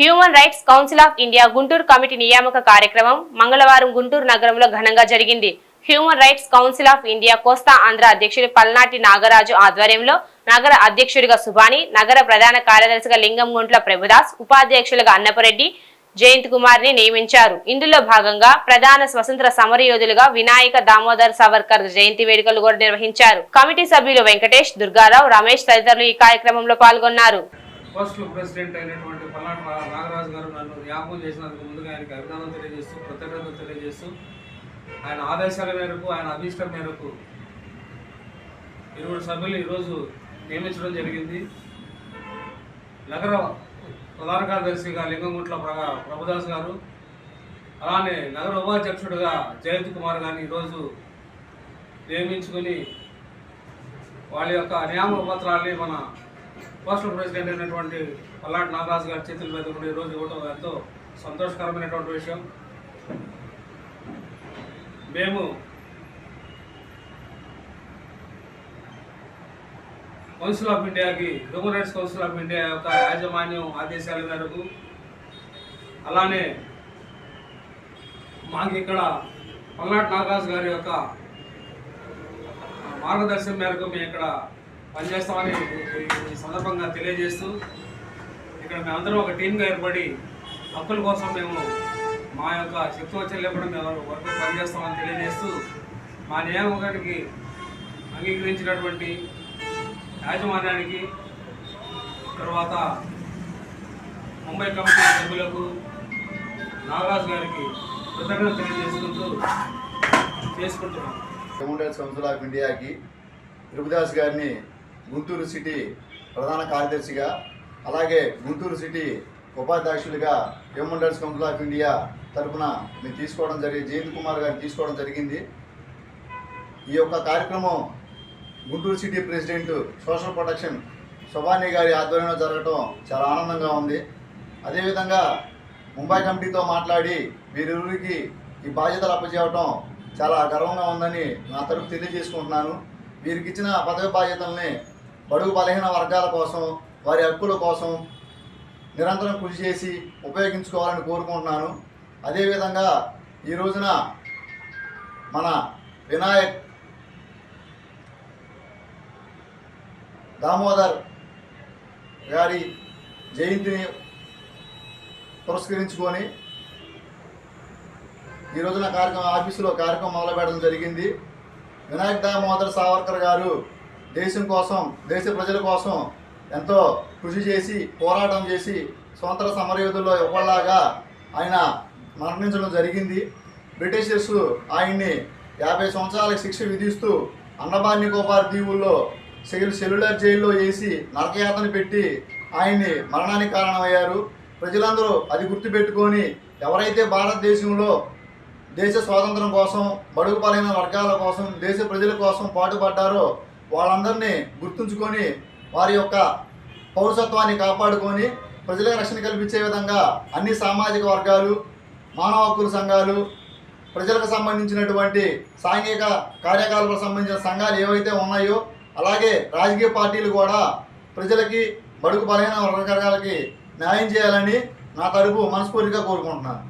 Human rights council of India Guntur committee నియామక కార్యక్రమం మంగళవారం గుంటూరు నగరంలో ఘనంగా జరిగింది. Human rights council of India Kosta Andhra అధ్యక్షుడు పల్నాటి నాగరాజు ఆధ్వర్యంలో నగర అధ్యక్షుడిగా సుభాని నగర ప్రధాన కార్యదర్శిగా లింగంగుంట్ల ప్రభుదాస్ ఉపాధ్యక్షులుగా అన్నపరెడ్డి జయంత్ కుమార్ని నియమించారు. ఇందులో భాగంగా ప్రధాన స్వతంత్ర సమరయోధులుగా వినాయక దామోదర్ సవర్కర్ జయంతి వేడుకలు కూడా నిర్వహించారు. కమిటీ సభ్యులు వెంకటేష్ దుర్గారావు రమేష్ తదితరులు ఈ కార్యక్రమంలో పాల్గొన్నారు. ఫస్ట్ ప్రెసిడెంట్ అయినటువంటి పల్నాడు నాగరాజు గారు నన్ను జ్ఞాపకం చేసినందుకు ముందుగా ఆయనకి అభినందనలు తెలియజేస్తూ కృతజ్ఞతలు తెలియజేస్తూ ఆయన ఆదేశాల మేరకు ఆయన అభీష్టం మేరకు ఇరువురు సభ్యులు ఈరోజు నియమించడం జరిగింది. నగర ప్రధాన కార్యదర్శిగా లింగంగుంట్ల ప్ర ప్రభుదాస్ గారు అలానే నగర ఉపాధ్యక్షుడిగా జయంత్ కుమార్ గారిని ఈరోజు నియమించుకొని వాళ్ళ యొక్క నియామక పత్రాల్ని మన పోస్టల్ ప్రైజ్ అయినటువంటి పల్లాటి నాగరాజు గారి చేతుల మీద కూడా ఈరోజు ఇవ్వడం ఎంతో సంతోషకరమైనటువంటి విషయం. మేము కౌన్సిల్ ఆఫ్ ఇండియాకి human rights council of India యొక్క యాజమాన్యం ఆదేశాల మేరకు అలానే మాకు ఇక్కడ పల్నాటి నాగరాజు గారి యొక్క మార్గదర్శనం మేరకు మేము ఇక్కడ పనిచేస్తామని ఈ- సందర్భంగా తెలియజేస్తూ ఇక్కడ మేమందరం ఒక టీమ్గా ఏర్పడి హక్కుల కోసం మేము మా యొక్క శక్తి వచ్చే లేకుండా మేము వరకు పనిచేస్తామని తెలియజేస్తూ మా నియామకానికి అంగీకరించినటువంటి యాజమాన్యానికి తర్వాత ముంబై కమిటీ సభ్యులకు నాగరాజు గారికి కృతజ్ఞత తెలియజేసుకుంటూ చేసుకుంటున్నాం. కమ్యూనిటీ కౌన్సిల్ ఆఫ్ ఇండియాకి ప్రభుదాస్ గారిని గుంటూరు సిటీ ప్రధాన కార్యదర్శిగా అలాగే గుంటూరు సిటీ ఉపాధ్యక్షులుగా హ్యూమన్ కౌన్సిల్ ఆఫ్ ఇండియా తరఫున మేము తీసుకోవడం జరిగి జయంత్ కుమార్ గారిని తీసుకోవడం జరిగింది. ఈ యొక్క కార్యక్రమం Guntur city president social protection Subhani గారి ఆధ్వర్యంలో జరగటం చాలా ఆనందంగా ఉంది. అదేవిధంగా ముంబై కమిటీతో మాట్లాడి వీరిరువురికి ఈ బాధ్యతలు అప్పచేయటం చాలా గర్వంగా ఉందని నా తరపు తెలియజేసుకుంటున్నాను. వీరికి ఇచ్చిన పదవి బాధ్యతల్ని బడుగు బలహీన వర్గాల కోసం వారి హక్కుల కోసం నిరంతరం కృషి చేసి ఉపయోగించుకోవాలని కోరుకుంటున్నాను. అదేవిధంగా ఈ రోజున మన వినాయక్ దామోదర్ గారి జయంతిని పురస్కరించుకొని ఈ రోజున కార్యక్రమం ఆఫీసులో కార్యక్రమం మొదలు పెట్టడం జరిగింది. వినాయక్ దామోదర్ సావర్కర్ గారు దేశం కోసం దేశ ప్రజల కోసం ఎంతో కృషి చేసి పోరాటం చేసి స్వతంత్ర సమరయోధుల్లో ఒకళ్ళలాగా ఆయన మరణించడం జరిగింది. బ్రిటిషర్స్ ఆయన్ని యాభై సంవత్సరాలకు శిక్ష విధిస్తూ అన్నబాని గోపార్ దీవుల్లో సెల్ సెల్యులర్ జైల్లో వేసి నరకయాతన పెట్టి ఆయన్ని మరణానికి కారణమయ్యారు. ప్రజలందరూ అది గుర్తుపెట్టుకొని ఎవరైతే భారతదేశంలో దేశ స్వాతంత్రం కోసం బడుగు బలైన వర్గాల కోసం దేశ ప్రజల కోసం పాటుపడ్డారో వాళ్ళందరినీ గుర్తుంచుకొని వారి యొక్క పౌరసత్వాన్ని కాపాడుకొని ప్రజలకు రక్షణ కల్పించే విధంగా అన్ని సామాజిక వర్గాలు మానవ హక్కుల సంఘాలు ప్రజలకు సంబంధించినటువంటి సాంఘిక కార్యకలాపాలకు సంబంధించిన సంఘాలు ఏవైతే ఉన్నాయో అలాగే రాజకీయ పార్టీలు కూడా ప్రజలకి బడుగు బలహీన వర్గాలకి న్యాయం చేయాలని నా తరపు మనస్ఫూర్తిగా కోరుకుంటున్నాను.